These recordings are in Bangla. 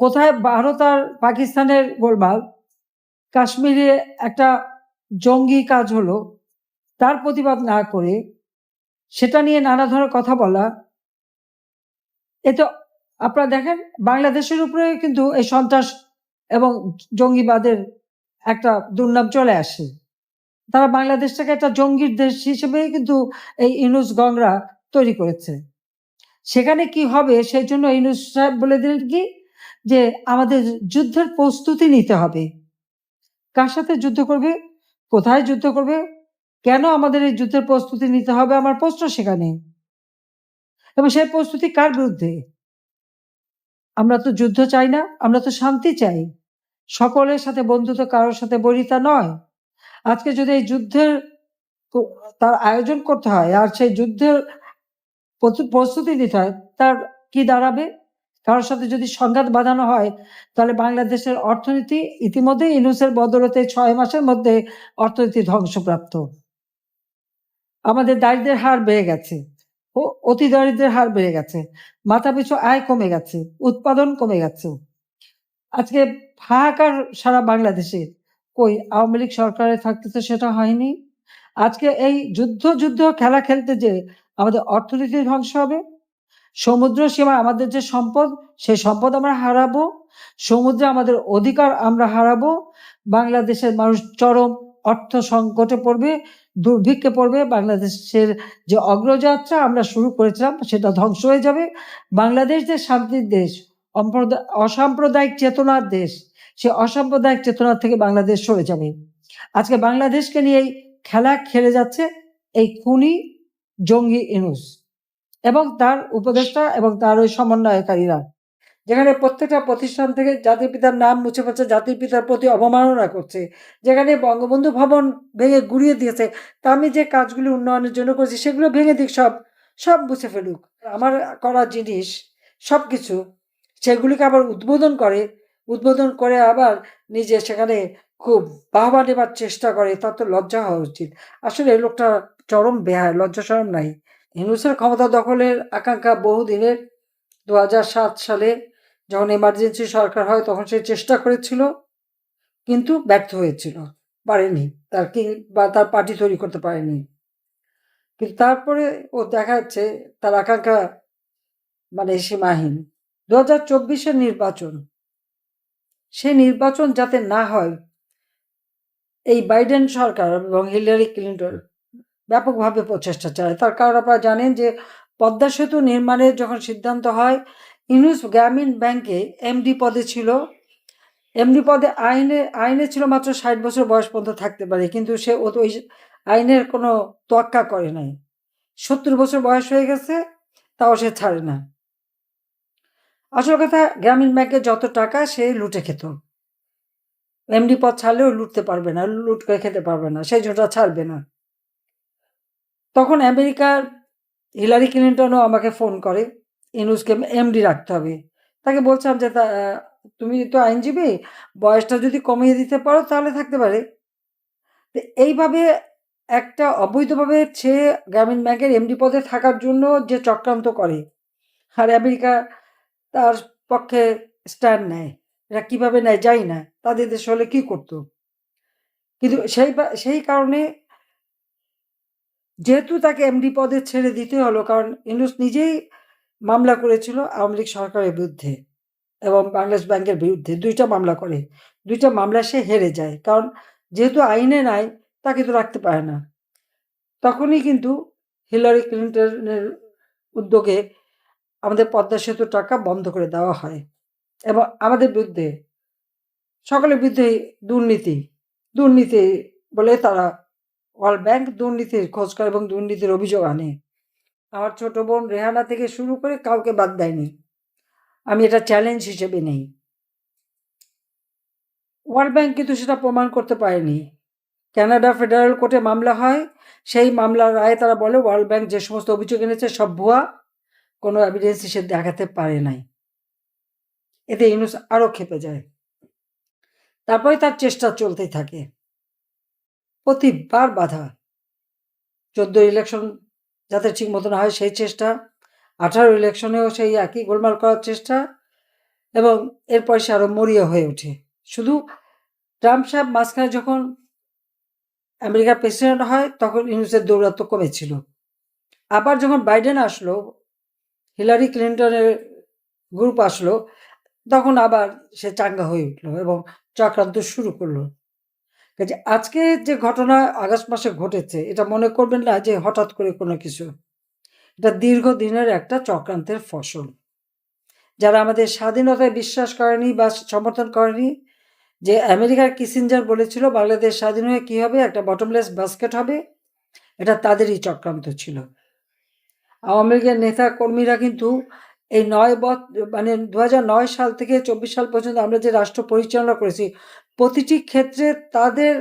কোথায় ভারত আর পাকিস্তানের গোলমাল? কাশ্মীরে একটা জঙ্গি কাজ হলো, তার প্রতিবাদ না করে সেটা নিয়ে নানা ধরনের কথা বলা। এতে আপনারা দেখেন, বাংলাদেশের উপরে কিন্তু এই সন্ত্রাস এবং জঙ্গিবাদের একটা দুর্নাম চলে আসে। তারা বাংলাদেশটাকে একটা জঙ্গির দেশ হিসেবে কিন্তু এই ইনুস গংরা তৈরি করেছে। সেখানে কি হবে সেই জন্য ইনুস সাহেব বলে দিলেন কি যে আমাদের যুদ্ধের প্রস্তুতি নিতে হবে। কার সাথে যুদ্ধ করবে? কোথায় যুদ্ধ করবে? কেন আমাদের এই যুদ্ধের প্রস্তুতি নিতে হবে? আমার প্রশ্ন সেখানে। এবং সেই প্রস্তুতি কার বিরুদ্ধে? আমরা তো যুদ্ধ চাই না, আমরা তো শান্তি চাই। সকলের সাথে বন্ধুত্ব কারোর সাথে বরিতা নয়। আজকে যদি এই যুদ্ধের তার আয়োজন করতে হয়, আর সেই যুদ্ধের প্রস্তুতি নিতে হয়, তার কি দাঁড়াবে? কারোর সাথে যদি সংঘাত বাঁধানো হয়, তাহলে বাংলাদেশের অর্থনীতি ইতিমধ্যে ইনুসের বদলতে ছয় মাসের মধ্যে অর্থনীতি ধ্বংসপ্রাপ্ত। আমাদের দারিদ্রের হার বেড়ে গেছে ও অতি দারিদ্রের হার বেড়ে গেছে। মাথা পিছু আয় কমে গেছে, উৎপাদন কমে গেছে। আজকে হাহাকার সারা বাংলাদেশে। কই, আওয়ামী লীগ সরকারে থাকতে তো সেটা হয়নি? আজকে এই যুদ্ধ যুদ্ধ খেলা খেলতে যে আমাদের অর্থনীতি ধ্বংস হবে সমুদ্র সীমা আমাদের যে সম্পদ সেই সম্পদ আমরা হারাবো। সমুদ্রে আমাদের অধিকার আমরা হারাবো। বাংলাদেশের মানুষ চরম অর্থ সংকটে পড়বে, দুর্ভিক্ষে পড়বে। বাংলাদেশের যে অগ্রযাত্রা আমরা শুরু করেছিলাম, সেটা ধ্বংস হয়ে যাবে। বাংলাদেশ যে শান্তির দেশ অসাম্প্রদায়িক চেতনার দেশ, সে অসাম্প্রদায়িক চেতনা থেকে বাংলাদেশ সরে যাবে। আজকে বাংলাদেশকে নিয়ে খেলা খেলে যাচ্ছে এই খুনি জঙ্গি ইনুস। এবং তার উপদেষ্টা এবং তার ওই সমন্বয়কারীরা। যেখানে প্রত্যেকটা প্রতিষ্ঠান থেকে জাতির পিতার নাম মুছে ফেলছে জাতির পিতার প্রতি অবমাননা করছে। যেখানে বঙ্গবন্ধু ভবন ভেঙে গুড়িয়ে দিয়েছে, তা আমি যে কাজগুলি উন্নয়নের জন্য করছি, সেগুলো ভেঙে দিক, সব সব মুছে ফেলুক। আমার করা জিনিস সব কিছু সেগুলিকে আবার উদ্বোধন করে উদ্বোধন করে আবার নিজে সেখানে খুব বাহবা নেবার চেষ্টা করে তার তো লজ্জা হওয়া উচিত। আসলে লোকটা চরম বেহায় লজ্জা সরম নাই। হিন্দুসের ক্ষমতা দখলের আকাঙ্ক্ষা বহুদিনের। দু সালে যখন এমার্জেন্সি সরকার হয় তখন সে চেষ্টা করেছিল, কিন্তু ব্যর্থ হয়েছিল, পারেনি। তার কি বা তার পার্টি তৈরি করতে পারেনি। কিন্তু তারপরে ও দেখা যাচ্ছে তার আকাঙ্ক্ষা মানে সীমাহীন। দু হাজার চব্বিশের নির্বাচন সেই নির্বাচন যাতে না হয়, এই বাইডেন সরকার এবং হিলারি ক্লিন্টন ব্যাপকভাবে প্রচেষ্টা চালায়। তার কারণ আপনারা জানেন যে পদ্মা সেতু নির্মাণের যখন সিদ্ধান্ত হয়, ইউনুস গ্রামীণ ব্যাংকে এমডি পদে ছিল। এমডি পদে আইনে আইনে ছিল মাত্র ষাট বছর বয়স পর্যন্ত থাকতে পারে, কিন্তু সে ও ওই আইনের কোনো তোয়াক্কা করে নাই। সত্তর বছর বয়স হয়ে গেছে, তাও সে ছাড়ে না। আসল কথা, গ্রামীণ ব্যাংকে যত টাকা, সে লুটে খেত। এমডি পদ ছাড়লেও লুটতে পারবে না, লুট করে খেতে পারবে না, সেই জন্য ছাড়বে না। তখন আমেরিকার হিলারি ক্লিন্টনও আমাকে ফোন করে ইনুসকে এমডি রাখতে হবে। তাকে বলছিলাম যে তুমি তো আইনজীবী, বয়সটা যদি কমিয়ে দিতে পারো তাহলে থাকতে পারে। তো এইভাবে একটা অবৈধভাবে সে গ্রামীণ ব্যাংকের এমডি পদে থাকার জন্য যে চক্রান্ত করে, আর আমেরিকা তার পক্ষে স্ট্যান্ড নেয়। এরা কীভাবে নেয় যাই না, তাদের দেশ হলে কী করতো? কিন্তু সেই সেই কারণে যেহেতু তাকে এমডি পদে ছেড়ে দিতে হলো, কারণ ইউনুস নিজেই মামলা করেছিল আওয়ামী লীগ সরকারের বিরুদ্ধে এবং বাংলাদেশ ব্যাংকের বিরুদ্ধে। দুইটা মামলা করে। দুইটা মামলা সে হেরে যায়, কারণ যেহেতু আইনে নাই, তাকে তো রাখতে পারে না। তখনই কিন্তু হিলারি ক্লিন্টনের উদ্যোগে আমাদের পদ্মা সেতুর টাকা বন্ধ করে দেওয়া হয় এবং আমাদের বিরুদ্ধে, সকলের বিরুদ্ধে দুর্নীতি দুর্নীতি বলে তারা ওয়ার্ল্ড ব্যাংক দুর্নীতির খোঁজ করে এবং দুর্নীতির অভিযোগ আনে। আমার ছোট বোন রেহানা থেকে শুরু করে কাউকে বাদ দেয়নি। আমি এটা চ্যালেঞ্জ হিসেবে নেই। ওয়ার্ল্ড ব্যাংক কিন্তু সেটা প্রমাণ করতে পারেনি। কানাডা ফেডারেল কোর্টে মামলা হয়। সেই মামলার রায়ে তারা বলে, ওয়ার্ল্ড ব্যাংক যে সমস্ত অভিযোগ এনেছে সব ভুয়া। কোনো এভিডেন্স সে দেখাতে পারে নাই। এতে ইউনুস আরও খেপে যায়। তারপরে তার চেষ্টা চলতেই থাকে। প্রতিবার বাধা। চোদ্দ ইলেকশন যাতে ঠিক মতো না হয় সেই চেষ্টা, আঠারো ইলেকশনেও সেই একই গোলমাল করার চেষ্টা এবং এরপর সে আরও মরিয়া হয়ে ওঠে। শুধু ট্রাম্প সাহেব মাঝখানে যখন আমেরিকার প্রেসিডেন্ট হয় তখন ইউনুসের দৌরাত্ম কমেছিল। আবার যখন বাইডেন আসলো, হিলারি ক্লিন্টনের গ্রুপ আসলো, তখন আবার সে চাঙ্গা হয়ে উঠল এবং চক্রান্ত শুরু করল। কাজে আজকে যে ঘটনা আগস্ট মাসে ঘটেছে, এটা মনে করবেন না যে হঠাৎ করে কোনো কিছু। এটা দীর্ঘদিনের একটা চক্রান্তের ফসল। যারা আমাদের স্বাধীনতায় বিশ্বাস করেনি বা সমর্থন করেনি, যে আমেরিকার কিসিঞ্জার বলেছিল, বাংলাদেশ স্বাধীন হয়ে কী হবে? একটা বটমলেস বাস্কেট হবে? এটা তাদেরই চক্রান্ত ছিল। আওয়ামী লীগের নেতা কর্মীরা কিন্তু এই নয় বৎ মানে দু সাল থেকে চব্বিশ সাল পর্যন্ত আমরা যে রাষ্ট্র পরিচালনা করেছি প্রতিটি ক্ষেত্রে তাদের,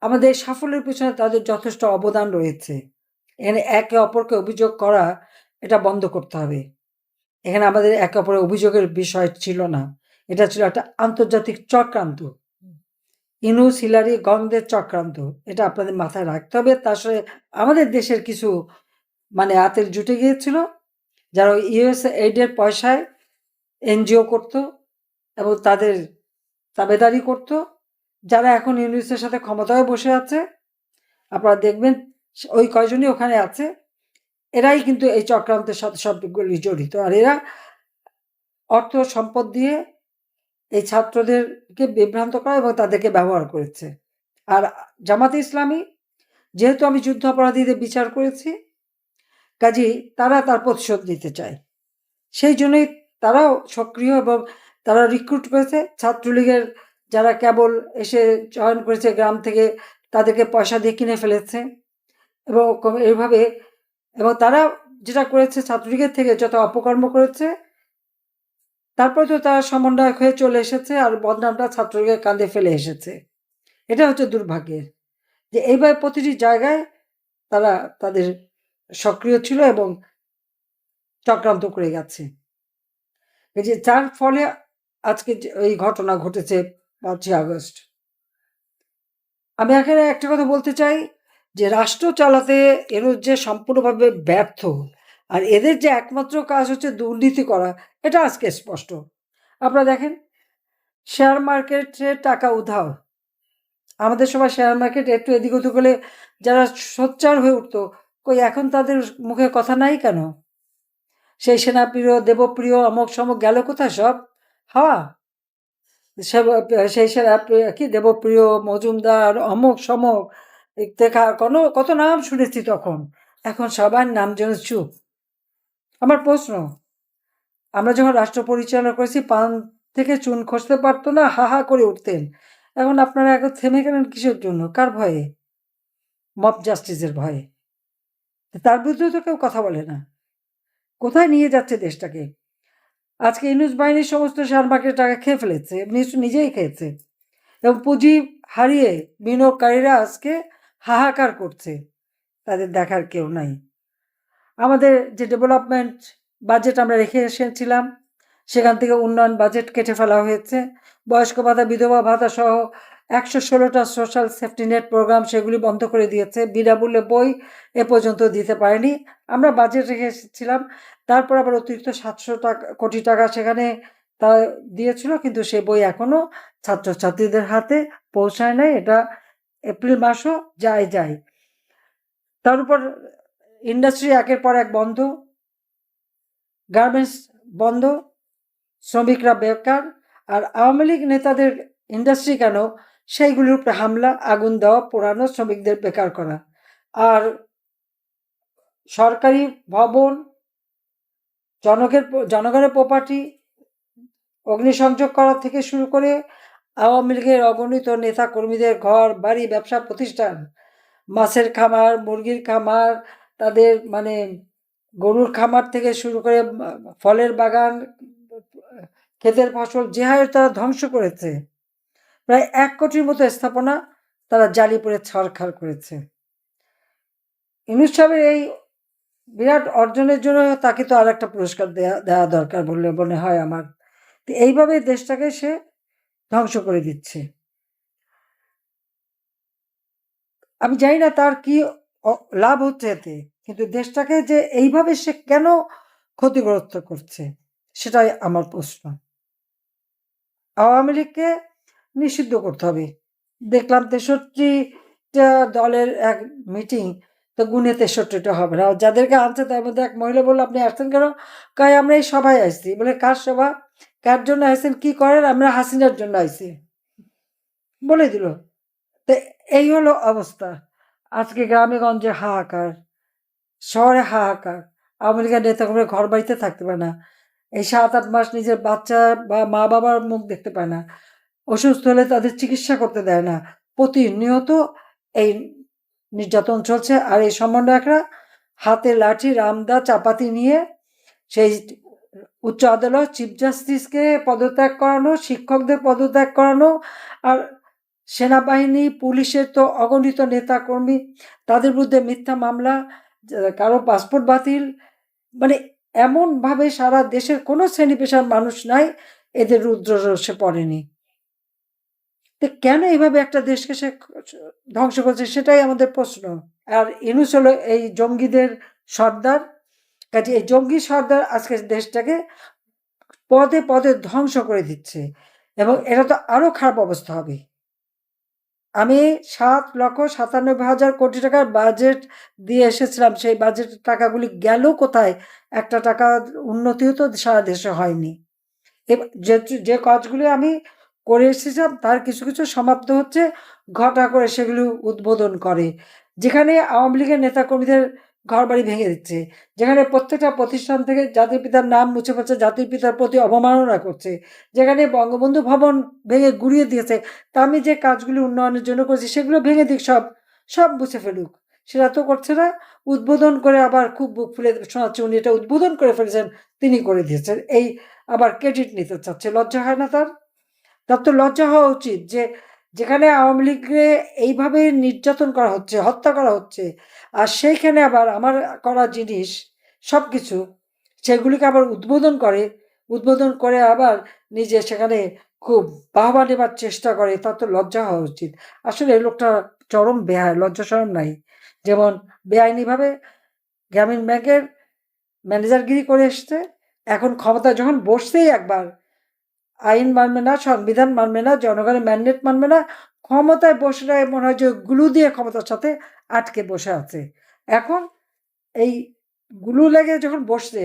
আমাদের সাফল্যের পিছনে তাদের যথেষ্ট অবদান রয়েছে। এখানে একে অপরকে অভিযোগ করা, এটা বন্ধ করতে হবে। এখানে আমাদের একে অপরের অভিযোগের বিষয় ছিল না। এটা ছিল একটা আন্তর্জাতিক চক্রান্ত। ইনুস, হিলারি, গংদের চক্রান্ত। এটা আপনাদের মাথায় রাখতে হবে। তার সাথে আমাদের দেশের কিছু মানে আতের জুটে গিয়েছিল, যারা ইউএস এইডের পয়সায় এনজিও করত এবং তাদের তাবেদারি করত, যারা এখন ইউনিসের সাথে ক্ষমতায় বসে আছে। আপনারা দেখবেন ওই কয়জনই ওখানে আছে। এরাই কিন্তু এই চক্রান্তের সাথে সবগুলি জড়িত। আর এরা অর্থ সম্পদ দিয়ে এই ছাত্রদেরকে বিভ্রান্ত করা এবং তাদেরকে ব্যবহার করেছে। আর জামাতে ইসলামী, যেহেতু আমি যুদ্ধ অপরাধীদের বিচার করেছি, কাজেই তারা তার প্রতিশোধ নিতে চায়। সেই জন্যই তারাও সক্রিয় এবং তারা রিক্রুট করেছে। ছাত্রলীগের যারা কেবল এসে জয়েন করেছে গ্রাম থেকে, তাদেরকে পয়সা দিয়ে কিনে ফেলেছে। এবং এইভাবে, এবং তারা যেটা করেছে, ছাত্রলীগের থেকে যত অপকর্ম করেছে, তারপরে তো তারা সমন্বয়ক হয়ে চলে এসেছে আর বদনামটা ছাত্রলীগের কাঁধে ফেলে এসেছে। এটা হচ্ছে দুর্ভাগ্যের। যে এইভাবে প্রতিটি জায়গায় তারা তাদের সক্রিয় ছিল এবং চক্রান্ত করে গেছে। যে যার ফলে আজকে এই ঘটনা ঘটেছে পাঁচই আগস্ট। আমি এখানে একটা কথা বলতে চাই যে রাষ্ট্র চালাতে এর যে সম্পূর্ণভাবে ব্যর্থ আর এদের যে একমাত্র কাজ হচ্ছে দুর্নীতি করা, এটা আজকে স্পষ্ট। আপনারা দেখেন শেয়ার মার্কেটে টাকা উধাও। আমাদের সবাই শেয়ার মার্কেট একটু এদিক ওদিক হলে যারা সোচ্চার হয়ে উঠতো, কই এখন তাদের মুখে কথা নাই কেন? সেই সেনাপ্রিয়, দেবপ্রিয় অমক সমক গেল কোথায় সব? হাওয়া। সেই সেনা কি দেবপ্রিয় মজুমদার অমক সমক দেখা কোনো, কত নাম শুনেছি তখন। এখন সবার নাম যেন চুপ। আমার প্রশ্ন, আমরা যখন রাষ্ট্র পরিচালনা করেছি, পান থেকে চুন খসতে পারতো না, হা হা করে উঠতেন। এখন আপনারা এখন থেমে গেলেন কিসের জন্য? কার ভয়ে? মব জাস্টিসের ভয়ে। তার বিরুদ্ধে তো কেউ কথা বলে না। কোথায় নিয়ে যাচ্ছে দেশটাকে? আজকে ইউনুস বাহিনীর সমস্ত শেয়ার মার্কেট টাকা খেয়ে ফেলেছে নিজেই খেয়েছে। এবং পুঁজি হারিয়ে বিনিয়োগকারীরা আজকে হাহাকার করছে। তাদের দেখার কেউ নাই। আমাদের যে ডেভেলপমেন্ট বাজেট আমরা রেখে এসেছিলাম, সেখান থেকে উন্নয়ন বাজেট কেটে ফেলা হয়েছে। বয়স্ক ভাতা, বিধবা ভাতা সহ একশো ষোলোটা সোশ্যাল সেফটি নেট প্রোগ্রাম সেগুলি বন্ধ করে দিয়েছে। বিনামূল্যে বই এ পর্যন্ত দিতে পারেনি। আমরা বাজেট রেখে এসেছিলাম তারপর আবার অতিরিক্ত সাতশো টাকা, কোটি টাকা সেখানে তা দিয়েছিল, কিন্তু সে বই এখনও ছাত্রছাত্রীদের হাতে পৌঁছায় নাই। এটা এপ্রিল মাসও যায় যায়। তার উপর ইন্ডাস্ট্রি একের পর এক বন্ধ, গার্মেন্টস বন্ধ, শ্রমিকরা বেকার, আর আওয়ামী লীগ নেতাদের ইন্ডাস্ট্রি কেন সেইগুলির উপরে হামলা, আগুন দেওয়া, পোড়ানো, শ্রমিকদের বেকার করা। আর সরকারি ভবন জনকের জনগণের প্রপার্টি অগ্নিসংযোগ করা থেকে শুরু করে আওয়ামী লীগের অগণিত নেতা কর্মীদের ঘর, বাড়ি, ব্যবসা, প্রতিষ্ঠান, মাছের খামার, মুরগির খামার, তাদের মানে গরুর খামার থেকে শুরু করে ফলের বাগান, ক্ষেতের ফসল, যে হারে তারা ধ্বংস করেছে, প্রায় এক কোটির মতো স্থাপনা তারা জালিপুরে ছাড়খাড় করেছে। সাহেবের এই বিরাট অর্জনের জন্য তাকে তো আর একটা পুরস্কার দেওয়া দেওয়া দরকার বললে মনে হয় আমার। তো এইভাবে দেশটাকে সে ধ্বংস করে দিচ্ছে। আমি জানি না তার কি লাভ হচ্ছে এতে, কিন্তু দেশটাকে যে এইভাবে সে কেন ক্ষতিগ্রস্ত করছে, সেটাই আমার প্রশ্ন। আওয়ামী লীগকে নিষিদ্ধ করতে হবে। দেখলাম ৬৩ টা দলের এক মিটিং তো গুনে ৬৩ টা হবে না। যাদেরকে আনছে তার মধ্যে এক মহিলা বলল "আপনি আসছেন কেন?" কয়, "আমরা এই সভায় আসছি বলে, "কার সভা? কার জন্য আসছেন কি করেন?" "আমরা হাসিনার জন্য আইছি।" বলে দিল। তো এই হলো অবস্থা। আজকে গ্রামে গঞ্জে হাহাকার। শহরে হাহাকার। আওয়ামী লীগের ঘর বাড়িতে থাকতে পারে না। এই ৭-৮ মাস নিজের বাচ্চা বা মা-বাবার মুখ দেখতে পায় না। অসুস্থ হলে তাদের চিকিৎসা করতে দেয় না। প্রতিনিয়ত এই নির্যাতন চলছে। আর এই সমন্বয়করা হাতে লাঠি, রামদা, চাপাতি নিয়ে সেই উচ্চ আদালত চিফ জাস্টিসকে পদত্যাগ করানো, শিক্ষকদের পদত্যাগ করানো আর সেনাবাহিনী, পুলিশের তো অগণিত নেতাকর্মী তাদের বিরুদ্ধে মিথ্যা মামলা, কারও পাসপোর্ট বাতিল মানে এমনভাবে সারা দেশের কোনো শ্রেণি পেশার মানুষ নাই এদের রুদ্ররোষে পড়েনি। তো কেন এভাবে একটা দেশকে সে ধ্বংস করছে সেটাই আমাদের প্রশ্ন। আর ইউনূস হলো এই জঙ্গিদের সর্দার। কাজে এই জঙ্গি সর্দার আজকে দেশটাকে পদে, পদে ধ্বংস করে দিচ্ছে এবং এটা তো আরও খারাপ অবস্থা হবে। আমি ৭,৯৭,০০০ কোটি টাকার বাজেট দিয়ে এসেছিলাম। সেই বাজেট টাকাগুলি গেল কোথায়? একটা টাকা উন্নতিও তো সারা দেশে হয়নি। যে কাজগুলি আমি করে এসেছিলাম তার কিছু, কিছু সমাপ্ত হচ্ছে। ঘটা করে সেগুলো উদ্বোধন করে। যেখানে আওয়ামী লীগের নেতাকর্মীদের ঘরবাড়ি ভেঙে দিচ্ছে। যেখানে প্রত্যেকটা প্রতিষ্ঠান থেকে জাতির পিতার নাম মুছে ফেলছে, জাতির পিতার প্রতি অবমাননা করছে। যেখানে বঙ্গবন্ধু ভবন ভেঙে গুঁড়িয়ে দিয়েছে। তা আমি যে কাজগুলি উন্নয়নের জন্য করেছি সেগুলো ভেঙে দিক সব, সব মুছে ফেলুক। সেটা তো করছে না। উদ্বোধন করে আবার খুব বুক ফুলে শোনাচ্ছে উনি এটা উদ্বোধন করে ফেলেছেন, তিনি করে দিয়েছেন। এই আবার ক্রেডিট নিতে চাচ্ছে। লজ্জা হয় না তার? তার তো লজ্জা হওয়া উচিত যে যেখানে আওয়ামী লীগকে এইভাবে নির্যাতন করা হচ্ছে, হত্যা করা হচ্ছে আর সেইখানে আবার আমার করা জিনিস সব কিছু সেগুলিকে আবার উদ্বোধন করে, উদ্বোধন করে আবার নিজে সেখানে খুব বাহবা নেবার চেষ্টা করে তার তো লজ্জা হওয়া উচিত। আসলে লোকটা চরম বেহায় লজ্জা শরম নাই। যেমন বেআইনিভাবে গ্রামীণ ব্যাংকের ম্যানেজারগিরি করে এসছে। এখন ক্ষমতা যখন বসছেই একবার আইন মানবে না, সংবিধান মানবে না, জনগণের ম্যান্ডেট মানবে না। ক্ষমতায় বসলে মনে হয় যে গ্লু দিয়ে ক্ষমতার সাথে আটকে বসে আছে। এখন এই গুলু লেগে যখন বসছে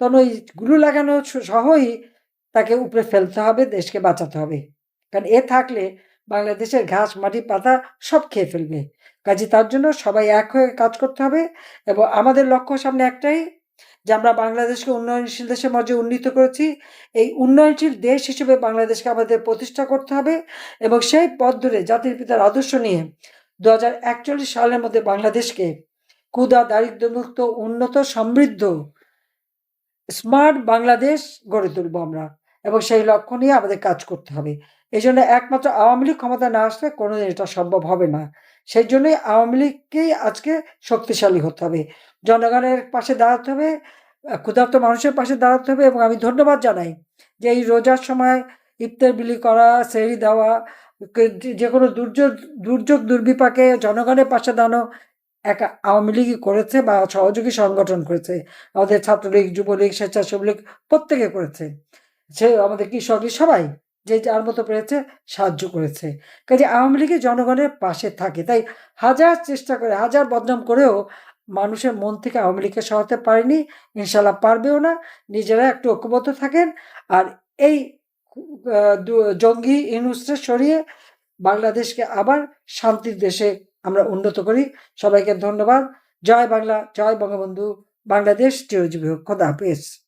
তখন ওই গুলু লাগানো সহই তাকে উপরে ফেলতে হবে, দেশকে বাঁচাতে হবে। কারণ এ থাকলে বাংলাদেশের ঘাস, মাটি, পাতা সব খেয়ে ফেলবে। কাজেই তার জন্য সবাই এক হয়ে কাজ করতে হবে এবং আমাদের লক্ষ্য সামনে একটাই যে আমরা বাংলাদেশকে উন্নয়নশীল দেশের মর্যায়ে উন্নীত করেছি। এই উন্নয়নশীল দেশ হিসেবে বাংলাদেশকে আমাদের প্রতিষ্ঠা করতে হবে এবং সেই পথ ধরে জাতির পিতার আদর্শ নিয়ে ২০৪১ সালের মধ্যে বাংলাদেশকে ক্ষুধা, দারিদ্র্যমুক্ত, উন্নত, সমৃদ্ধ স্মার্ট বাংলাদেশ গড়ে তুলব আমরা এবং সেই লক্ষ্য নিয়ে আমাদের কাজ করতে হবে। এজন্য একমাত্র আওয়ামী লীগ ক্ষমতায় না আসলে কোনোদিন এটা সম্ভব হবে না। সেই জন্যই আওয়ামী লীগকেই আজকে শক্তিশালী হতে হবে। জনগণের পাশে দাঁড়াতে হবে, ক্ষুধার্ত মানুষের পাশে দাঁড়াতে হবে এবং আমি ধন্যবাদ জানাই যে এই রোজার সময় ইফতার বিলি করা, সেহরি দেওয়া, যে কোনো দুর্যোগ দুর্যোগ দুর্বিপাকে জনগণের পাশে দাঁড়ানো একা আওয়ামী লীগই করেছে বা সহযোগী সংগঠন করেছে। আমাদের ছাত্রলীগ, যুবলীগ, স্বেচ্ছাসেবক লীগ প্রত্যেকে করেছে। সে আমাদের কৃষক লীগ সবাই যে যার মতো পেরেছে সাহায্য করেছে। কাজে আওয়ামী লীগের জনগণের পাশে থাকে। তাই হাজার চেষ্টা করে, হাজার বদনাম করেও মানুষের মন থেকে আওয়ামী লীগকে সরাতে পারেনি। ইনশাআল্লাহ পারবেও না। নিজেরা একটু ঐক্যবদ্ধ থাকেন। আর এই জঙ্গি ইউনূসকে সরিয়ে বাংলাদেশকে আবার শান্তির দেশে আমরা উন্নত করি। সবাইকে ধন্যবাদ। জয় বাংলা, জয় বঙ্গবন্ধু। বাংলাদেশ চিরজীবী হোক। খোদা হাফেজ।